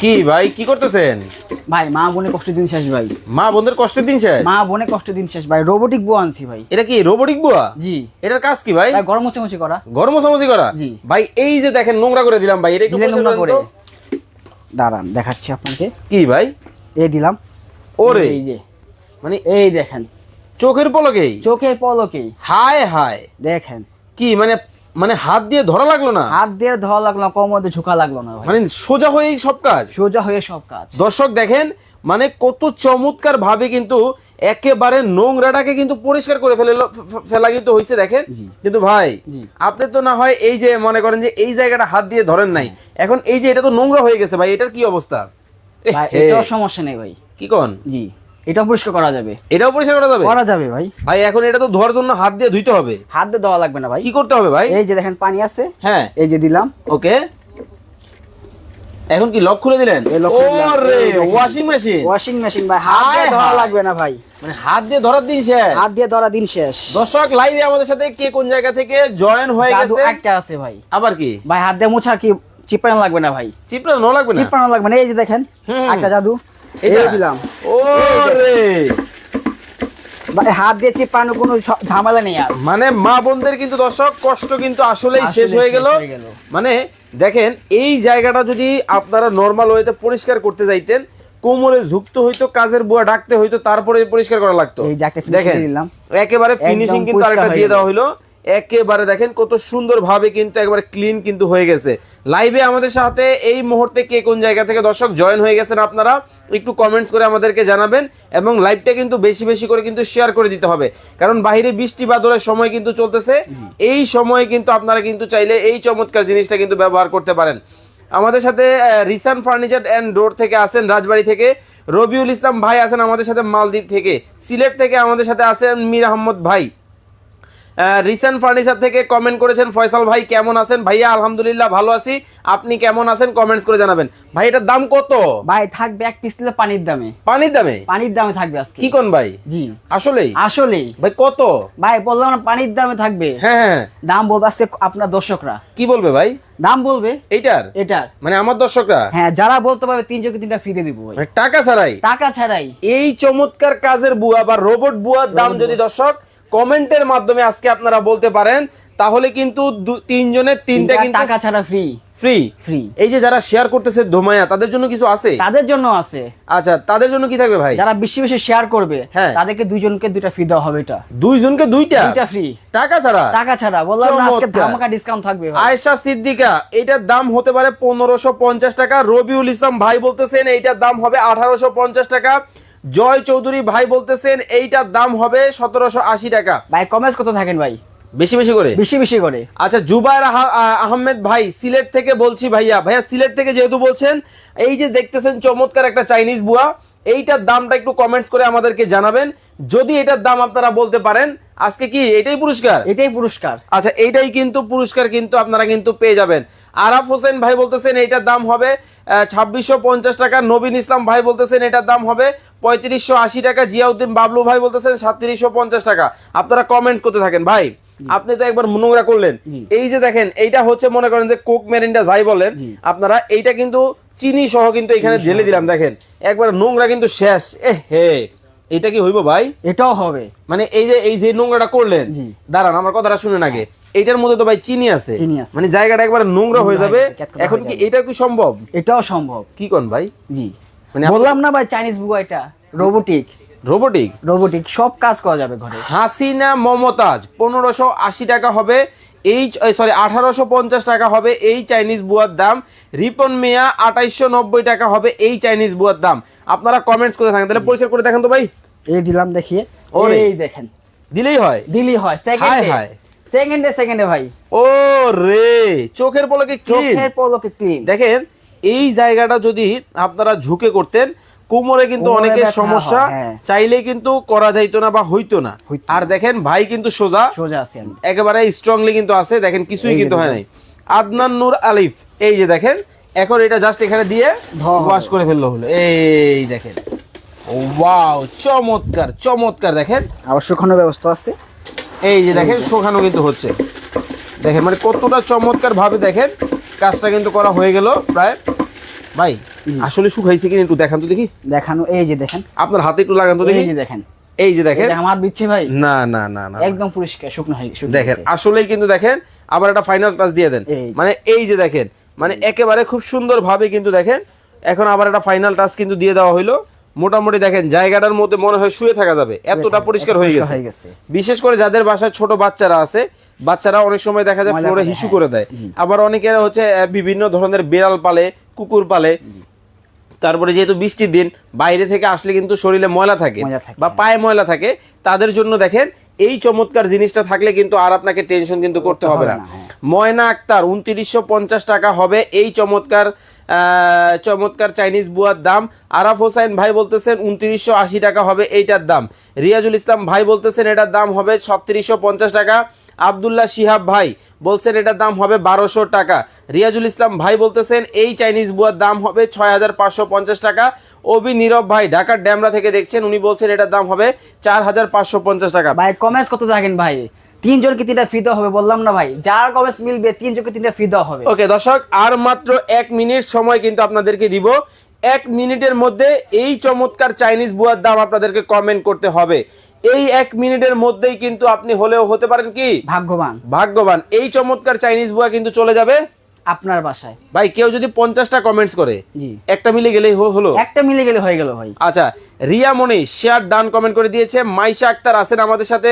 কি ভাই কি করতেছেন? ভাই মা বোনে কষ্ট দিন শেষ ভাই। মা বোনদের কষ্টের দিন শেষ? মা বোনে কষ্ট দিন শেষ ভাই। রোবোটিক বউ আনছি ভাই। এটা কি রোবটিক বুয়া? জি। এটার কাজ কি ভাই? গরম মোচামুচি করা। গরম সমসি করা? জি। ভাই এই যে দেখেন নোংরা করে দিলাম ভাই এটা একটু নোংরা করে। দাঁড়ান দেখাচ্ছি আপনাকে। কি ভাই? এই দিলাম। ওরে। এই যে। মানে এই দেখেন। চোখের পলকেই? চোখের পলকেই। হায় হায়। দেখেন। কি মানে মানে হাত দিয়ে ধরা লাগল না? হাত দিয়ে ধরা লাগল না কোমর দিয়ে ঝুঁকা লাগল না মানে সোজা হয়েই সব কাজ? সোজা হয়ে সব কাজ। দর্শক দেখেন মানে কত চমৎকার ভাবে কিন্তু একেবারে নোংরাটাকে কিন্তু পরিষ্কার করে ফেলে ফেলা কিন্তু হয়েছে দেখেন। কিন্তু ভাই আপনি তো না হয় এই যে মনে করেন যে এই জায়গাটা হাত দিয়ে ধরেন নাই। এখন এই যে এটা তো নোংরা হয়ে গেছে ভাই এটার কি অবস্থা? এটাও সমস্যা নেই ভাই। কি কন? জি। এটাও পরিষ্কার করা যাবে। এটাও পরিষ্কার করা যাবে? করা যাবে ভাই। ভাই এখন এটা তো ধোয়ার জন্য হাত দিয়ে ধুইতে হবে। হাত দিয়ে দেওয়া লাগবে না ভাই। কি করতে হবে ভাই? এই যে দেখেন পানি আছে। হ্যাঁ। এই যে দিলাম। ওকে। এখন কি লক খুলে দিলেন? ওরে ওয়াশিং মেশিন ওয়াশিং মেশিন ভাই। হাত দিয়ে ধোয়া লাগবে না ভাই। মানে হাত দিয়ে ধরার দিন শেষ। হাত দিয়ে ধরা দিন শেষ। দর্শক লাইভে আমাদের সাথে কে কোন জায়গা থেকে জয়েন হয়ে গেছে? একটা আছে ভাই। আবার কি? ভাই হাত দিয়ে মোছা কি চিপড়ানো লাগবে না ভাই। চিপড়া ন লাগবে না? চিপড়ানো লাগবে না। এই যে দেখেন একটা জাদু। এটা? দিলাম। ওরে! হাত দিয়ে চিপড়ানো কোনো ঝামেলা নেই আর। মানে মা বোনদের কিন্তু দর্শক কষ্ট কিন্তু আসলেই শেষ হয়ে গেল। মানে দেখেন এই জায়গাটা যদি আপনারা নর্মাল ওয়েতে পরিষ্কার করতে যাইতেন কোমরে ঝুঁকতে হইতো কাজের বুয়া ডাকতে হইতো তারপরে পরিষ্কার করা লাগতো। দেখেন দিলাম। একেবারে ফিনিশিং কিন্তু আরেকটা দিয়ে দেওয়া হইল। একেবারে দেখেন কত সুন্দর ভাবে কিন্তু একবারে ক্লিন কিন্তু হয়ে গেছে। লাইভে আমাদের সাথে এই মুহূর্তে কে কোন জায়গা থেকে দর্শক জয়েন হয়ে গেছেন আপনারা একটু কমেন্টস করে আমাদেরকে জানাবেন এবং লাইভটা কিন্তু বেশি বেশি করে কিন্তু শেয়ার করে দিতে হবে। কারণ বাইরে বৃষ্টি বাদলের সময় কিন্তু চলতেছে। এই সময়ে কিন্তু আপনারা কিন্তু চাইলে এই চমৎকার জিনিসটা কিন্তু ব্যবহার করতে পারেন। আমাদের সাথে রিসান ফার্নিচার অ্যান্ড ডোর থেকে আছেন রাজবাড়ি থেকে। রবিউল ইসলাম ভাই আছেন আমাদের সাথে মালদ্বীপ থেকে। সিলেট থেকে আমাদের সাথে আছেন মীর আহমদ ভাই। রিসেন্ট ফার্নিচার থেকে কমেন্ট করেছেন ফয়সাল ভাই কেমন আছেন? ভাইয়া আলহামদুলিল্লাহ ভালো আছি। আপনি কেমন আছেন? কমেন্টস করে জানাবেন। ভাই এটার দাম কত? ভাই থাকবে এক পিস পানির দামে। পানির দামে? পানির দামে থাকবে আজকে। কি কোন ভাই? জি। আসলেই? আসলেই। ভাই কত? ভাই বললাম না পানির দামে থাকবে। হ্যাঁ হ্যাঁ। দাম বলবে আজকে আপনার দর্শকরা। কি বলবে ভাই? দাম বলবে। এইটার? এটার। মানে আমার দর্শকরা? হ্যাঁ যারা বলতে পারবে তিনজনকে তিনটা ফিরে দিব ভাই। মানে টাকা ছাড়াই? টাকা ছাড়াই। এই চমৎকার কাজের বুয়া বা রোবট বুয়ার দাম যদি দর্শক কমেন্টের মাধ্যমে আজকে আপনারা বলতে পারেন তাহলে কিন্তু তিনজনের তিনটা কিন্তু টাকা ছাড়া ফ্রি ফ্রি ফ্রি এই যে যারা শেয়ার করতেছে ধোমায়া তাদের জন্য কিছু আছে? তাদের জন্য আছে। আচ্ছা তাদের জন্য কি থাকবে ভাই? যারা বেশি বেশি শেয়ার করবে হ্যাঁ। তাদেরকে দুইজনকে দুইটা ফ্রি দেওয়া হবে এটা। দুইজনকে দুইটা? দুইটা ফ্রি টাকা ছাড়া? টাকা ছাড়া। বললাম না আজকে ধামাকা ডিসকাউন্ট থাকবে। আয়েশা সিদ্দিকা এটার দাম হতে পারে পনেরোশো পঞ্চাশ টাকা। রবিউল ইসলাম ভাই বলতেছেন এইটার দাম হবে আঠারোশো পঞ্চাশ টাকা। জয় চৌধুরী ভাই বলতেছেন এইটার দাম হবে সতেরোশো আশি টাকা। ভাই কমেন্টস কত থাকেন ভাই? বেশি বেশি করে? বেশি বেশি করে। আচ্ছা জুবাইর আহমেদ ভাই সিলেট থেকে বলছি ভাইয়া। ভাইয়া সিলেট থেকে যেহেতু বলছেন এই যে দেখতেছেন চমৎকার একটা চাইনিজ বুয়া এইটার দামটা একটু কমেন্টস করে আমাদেরকে জানাবেন। যদি এটার দাম আপনারা বলতে পারেন আজকে কি এটাই পুরস্কার? এটাই পুরস্কার। আচ্ছা এইটাই কিন্তু পুরস্কার কিন্তু আপনারা কিন্তু পেয়ে যাবেন। আরাফ হোসেন ভাই বলতেছেন এইটার দাম হবে ছাব্বিশশো পঞ্চাশ টাকা। নবীন ইসলাম ভাই বলতেছেন এটার দাম হবে পঁয়ত্রিশশো আশি টাকা। জিয়াউদ্দিন বাবলু ভাই বলতেছেন সাতত্রিশশো পঞ্চাশ টাকা। আপনারা কমেন্ট করতে থাকেন। ভাই আপনি তো একবার নোংরা করলেন। এই যে দেখেন এইটা হচ্ছে মনে করেন যে কোক মেরিনটা যাই বলেন আপনারা এইটা কিন্তু চিনি সহ কিন্তু এখানে ঢেলে দিলাম। দেখেন একবার নোংরা কিন্তু শেষ। এ হে। এটা কি হইব ভাই? এটাও হবে। মানে এই যে এই যে নোংরাটা করলেন দাঁড়ান আমার কথাটা শুনেন আগে। এইটার মধ্যে তো ভাই চিনি আছে। মানে জায়গাটা একবার নোংরা হয়ে যাবে। এখন কি এটা কি সম্ভব? এটাও সম্ভব। কি কোন ভাই? জি। মানে বললাম না ভাই চাইনিজ বুয়া এটা। রোবোটিক রোবোটিক রোবোটিক সব কাজ করা যাবে ঘরে। হাসিনা মমতাজ পনেরোশো আশি টাকা হবে। এই সরি আঠারোশো পঞ্চাশ টাকা হবে। এই চাইনিজ বুয়ার দাম। রিপন মিয়া আঠাইশশো নব্বই টাকা হবে। এই চাইনিজ বুয়ার দাম। আপনারা কমেন্টস করে থাকেন। তাহলে পরিষ্কার করে দেখেন তো ভাই। এই দিলাম দেখিয়ে। ওরে। এই দেখেন। দিলেই হয়? দিলি হয় সেকেন্ডে হায়। সেকেন্ডে সেকেন্ডে ভাই। ও রে চোখের পলকে। চোখের পলকে ক্লিন দেখেন এই জায়গাটা যদি আপনারা ঝুঁকে করতেন কোমরে কিন্তু অনেকের সমস্যা হ্যাঁ। চাইলে কিন্তু করা যাইতো না বা হইতো না। আর দেখেন ভাই কিন্তু সোজা। সোজা আছে আমি। একেবারে স্ট্রংলি কিন্তু আছে দেখেন কিছুই কিন্তু হয় নাই। আদনান নূর আলিফ এই যে দেখেন এখন এটা জাস্ট এখানে দিয়ে ওয়াশ করে ফেলল হলো। এই দেখেন। ওয়াও চমৎকার চমৎকার দেখেন। আবার শুকানোর ব্যবস্থা আছে। এই যে দেখেন শোকানো কিন্তু হচ্ছে। দেখেন মানে কতটা চমৎকার ভাবে দেখেন কাজটা কিন্তু করা হয়ে গেল প্রায়। ভাই আসলে শুকাইছে কিনা একটু দেখান তো দেখি। দেখানো এই যে দেখেন। আপনার হাতে একটু লাগান তো দেখি। এই যে দেখেন। এই যে দেখেন। আমার দিচ্ছে ভাই। না না না না একদম পরিষ্কার শুকনো হয়ে দেখেন আসলেই কিন্তু দেখেন আবার একটা ফাইনাল টাচ দিয়ে দেন। মানে এই যে দেখেন মানে একেবারে খুব সুন্দর ভাবে কিন্তু দেখেন এখন আবার একটা ফাইনাল টাচ কিন্তু দিয়ে দেওয়া হইল। মোটামুটি দেখেন জায়গাটার মধ্যে মনে হয় শুয়ে থাকা যাবে। এতটা পরিষ্কার হয়ে গেছে। বিশেষ করে যাদের বাসায় ছোট বাচ্চারা আছে বাচ্চারা অনেক সময় দেখা যায় ফ্লোরে হিসু হ্যাঁ। করে দেয়। আবার অনেকের হচ্ছে বিভিন্ন ধরনের বিড়াল পালে কুকুর পালে। তারপরে যেহেতু বৃষ্টির দিন বাইরে থেকে আসলে কিন্তু শরীরে ময়লা থাকে বা পায়ে ময়লা থাকে তাদের জন্য দেখেন এই চমৎকার জিনিসটা থাকলে কিন্তু আর আপনাকে টেনশন কিন্তু করতে হবে না হ্যাঁ। ময়না আক্তার উনত্রিশশো পঞ্চাশ টাকা হবে এই চমৎকার চমৎকার চাইনিজ বুয়ার দাম। আরাফ হোসাইন ভাই বলতেছেন উনত্রিশশো আশি টাকা হবে এইটার দাম। রিয়াজুল ইসলাম ভাই বলতেছেন এটার দাম হবে ছত্রিশশো পঞ্চাশ টাকা। আবদুল্লাহ শিহাব ভাই বলছেন এটার দাম হবে বারোশো টাকা। রিয়াজুল ইসলাম ভাই বলতেছেন এই চাইনিজ বুয়ার দাম হবে ছয় হাজার পাঁচশো পঞ্চাশ টাকা। অবি নীরব ভাই ঢাকার ড্যামরা থেকে দেখছেন, উনি বলছেন এটার দাম হবে চার হাজার পাঁচশো পঞ্চাশ টাকা। ভাই কমেন্স কত থাকেন ভাই? তিনজনকে তিনটা ফ্রি দেওয়া হবে বললাম না ভাই। যার মিলবে তিনজনকে তিনটা ফ্রি দেওয়া হবে। ওকে দর্শক আর মাত্র এক মিনিট সময় কিন্তু আপনাদেরকে দিব। এক মিনিটের মধ্যে এই চমৎকার চাইনিজ বুয়ার দাম আপনাদেরকে কমেন্ট করতে হবে। এই এক মিনিটের মধ্যেই কিন্তু আপনি হলেও হতে পারেন কি? ভাগ্যবান। ভাগ্যবান। এই চমৎকার চাইনিজ বুয়া কিন্তু চলে যাবে। আপনার বাসায়। ভাই কেউ যদি পঞ্চাশটা কমেন্টস করে জি। একটা মিলে গেলেই হো- হলো? একটা মিলে গেলে হয়ে গেল ভাই। আচ্ছা Riya Moni share done comment করে দিয়েছে মাইশা আক্তার আছেন আমাদের সাথে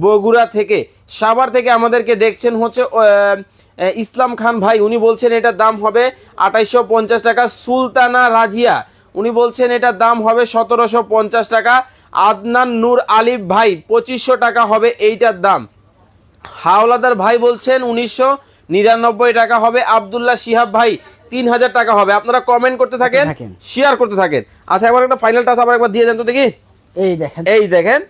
বগুড়া থেকে। সাভার থেকে আমাদেরকে দেখছেন হচ্ছে ইসলাম খান ভাই উনি বলছেন এটার দাম হবে আঠাইশো পঞ্চাশ টাকা সুলতানা রাজিয়া উনি বলছেন এটার দাম হবে সতেরোশো পঞ্চাশ টাকা। আদনান নূর আলিফ ভাই পঁচিশশো টাকা হবে এইটার দাম। হাওলাদার ভাই বলছেন উনিশশো নিরানব্বই টাকা হবে আবদুল্লাহ শিহাব ভাই তিন হাজার টাকা হবে। আপনারা কমেন্ট করতে থাকেন। শেয়ার করতে থাকেন। আচ্ছা একবার একটা ফাইনাল টাচ আবার একবার দিয়ে দেন তো দেখি। এই দেখেন। এই দেখেন।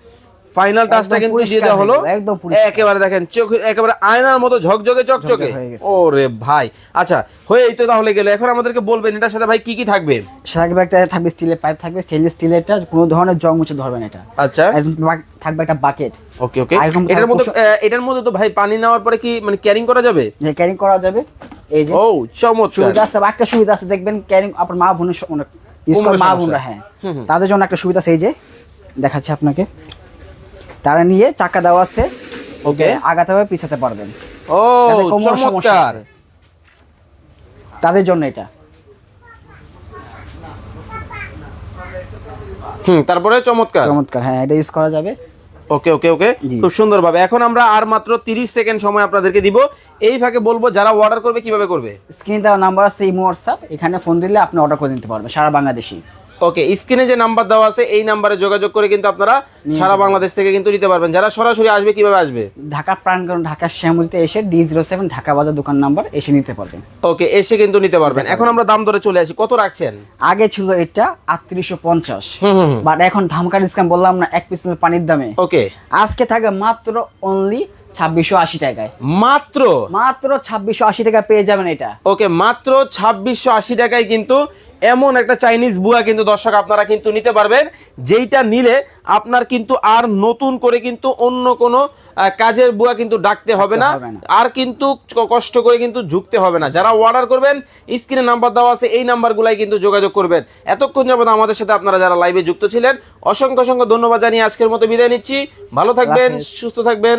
ফাইনাল টাচটা কিন্তু দিয়ে দেওয়া হলো। একদম। একেবারে দেখেন চোখ একেবারে আয়নার মতো ঝকঝকে চকচকে। হয়ে ওরে ভাই। আচ্ছা হয়েই তো তাহলে গেল। এখন আমাদেরকে বলবেন এটার সাথে ভাই কি কি থাকবে? থাকবে একটা থাকবে স্টিলের পাইপ থাকবে স্টেনলেস স্টিলেরটা কোনো ধরনের জং মুছে ধরবে না এটা। আচ্ছা। থাকবে একটা বাকেট ওকে ওকে। এটার মধ্যে এটার মধ্যে তো ভাই পানি নেওয়ার পরে কি মানে ক্যারিং করা যাবে? যে ক্যারিং করা যাবে। এই যে ও চমৎকার। সুবিধা আছে একটা সুবিধা আছে দেখবেন ক্যারিং আপনার মা বোনের অনেক কোমরের মা বোনরা হ্যাঁ। তাদের জন্য একটা সুবিধা আছে এই যে দেখাচ্ছি আপনাকে। তারা নিয়ে চাকা দেওয়া আছে। ওকে। আগাতে হবে পিছাতে পারবেন। ও চমৎকার। তাদের জন্য এটা। হুম তারপরে চমৎকার। চমৎকার হ্যাঁ এটা ইউজ করা যাবে। ওকে ওকে ওকে। খুব সুন্দর ভাবে এখন আমরা আর মাত্র 30 সেকেন্ড সময় আপনাদেরকে দিব। এই ফাঁকে বলব যারা অর্ডার করবে কীভাবে করবে? স্ক্রিনে দেওয়া নাম্বার আছে ইমো হোয়াটসঅ্যাপ এখানে ফোন দিলে আপনি অর্ডার করে নিতে পারবেন সারা বাংলাদেশি ওকে স্ক্রিনে যে নাম্বার দেওয়া আছে এই নাম্বারে যোগাযোগ করে কিন্তু আপনারা সারা বাংলাদেশ থেকে কিন্তু নিতে পারবেন। যারা সরাসরি আসবে কীভাবে আসবে? ঢাকা প্রাণগণ ঢাকা শ্যামলিতে এসে ডি জিরো সেভেন ঢাকা বাজার দোকান নাম্বার এসে নিতে পারবেন। ওকে এসে কিন্তু নিতে পারবেন। এখন আমরা দাম ধরে চলে আসি। কত রাখছেন? আগে ছিল এটা আটত্রিশশো পঞ্চাশ। বাট এখন ধামকা ডিসকাউন্ট বললাম না এক পিস পানির দামে। ওকে। আজকে থাকে মাত্র অনলি ছাব্বিশশো আশি টাকায়। মাত্র? মাত্র ছাব্বিশশো আশি টাকা পেয়ে যাবেন এটা। ওকে মাত্র ছাব্বিশশো আশি টাকায় কিন্তু এমন একটা চাইনিজ বুয়া কিন্তু দর্শক আপনারা কিন্তু নিতে পারবেন যেইটা নিলে আপনার কিন্তু আর নতুন করে কিন্তু অন্য কোনো কাজের বুয়া কিন্তু ডাকতে হবে না আর কিন্তু কষ্ট করে কিন্তু ঝুঁকতে হবে না। যারা অর্ডার করবেন স্ক্রিনে নাম্বার দেওয়া আছে এই নাম্বারগুলাই কিন্তু যোগাযোগ করবেন। এতক্ষণ যাবত আমাদের সাথে আপনারা যারা লাইভে যুক্ত ছিলেন অসংখ্য অসংখ্য ধন্যবাদ জানিয়ে আজকের মতো বিদায় নিচ্ছি। ভালো থাকবেন সুস্থ থাকবেন।